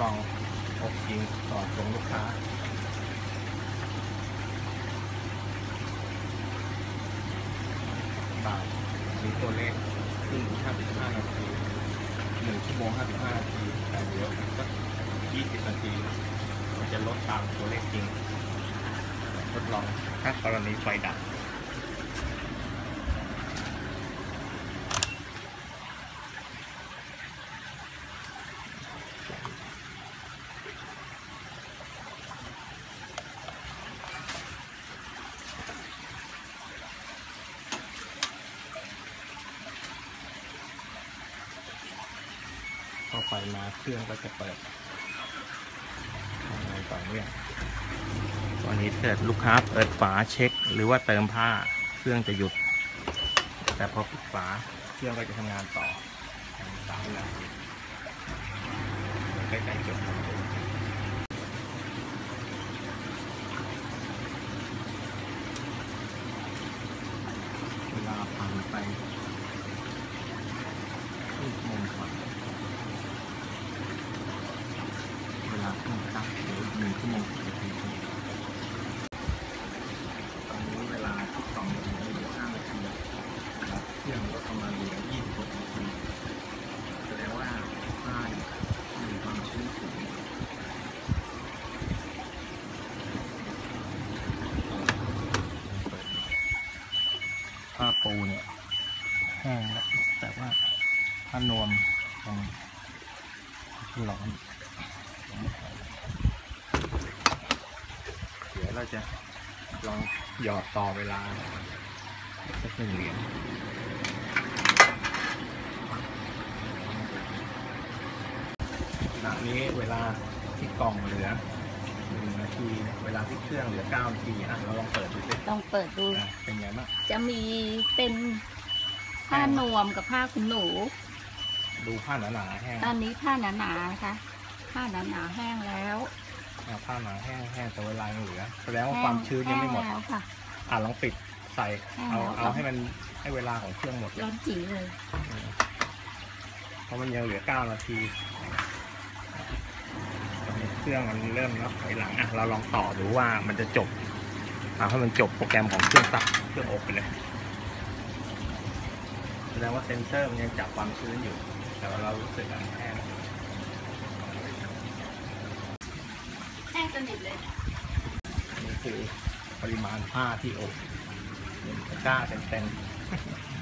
ลองอบจริงต่อส่งลูกค้าบ่ายมีตัวเลขขึ้น55 นาที1ชั่วโมง 55 นาที แต่เดี๋ยวสัก20 นาที มันจะลดตามตัวเลขจริง ทดลองถ้ากรณีไฟดับ ไฟมาเครื่องก็จะเปิดทำงานต่อเนื่องตอนนี้เกิดลูกค้าเปิดฝาเช็ค หรือว่าเติมผ้าเครื่องจะหยุด แต่พอปิดฝาเครื่องก็จะทำงานต่อสามนาทีใกล้ๆจบเวลาผ่านไปครึ่งชั่วโมงกว่า เวลาเครื่องตั้งเหลืออีกหนึ่งชั่วโมงสิบนาที ตอนนี้เวลาที่สองนาทีหลือห้านาทีแล้วเครื่องก็ประมาณเหลือยี่สิบหกนาทีแสดงว่าผ้ามีความชื้นสูงผ้าปูเนี่ยแห้งแล้วแต่ว่าผ้านวมยังร้อน เดี๋ยวเราจะลองหยอดต่อเวลาสักหนึ่งเหรียญขณะนี้เวลาที่กล่องเหลือหนึ่งนาที เวลาที่เครื่องเหลือเก้านาทีอะเราลองเปิดดูสิต้องเปิดดู อะเป็นไงบ้างจะมีเป็นผ้านวมกับผ้าขนหนู ดูผ้าหนาๆแห้งตอนนี้ผ้าหนาๆนะคะผ้าหนาๆแห้งแล้ว อะผ้าหนาแห้งแห้งแต่เวลายังเหลือแสดงว่าความชื้นยังไม่หมดแห้แล้วค่ะ อะลองปิดใส่แห้งเอาแล้วเอาให้มันให้เวลาของเครื่องหมดเลยร้อนจีเลยเพราะมันยังเหลือเก้านาทีตอนนี้เครื่องมันเริ่มนับถอยหลังอะเราลองต่อดูว่ามันจะจบเอาให้มันจบโปรแกรมของเครื่องตักเครื่องอบไปเลยแสดงว่าเซนเซอร์มันยังจับความชื้นอยู่ แต่ว่าเรารู้สึกอะแห้ง แห้ง สนิทเลยนี่คือปริมาณผ้าที่อบเป็นตะกร้าเต็มๆ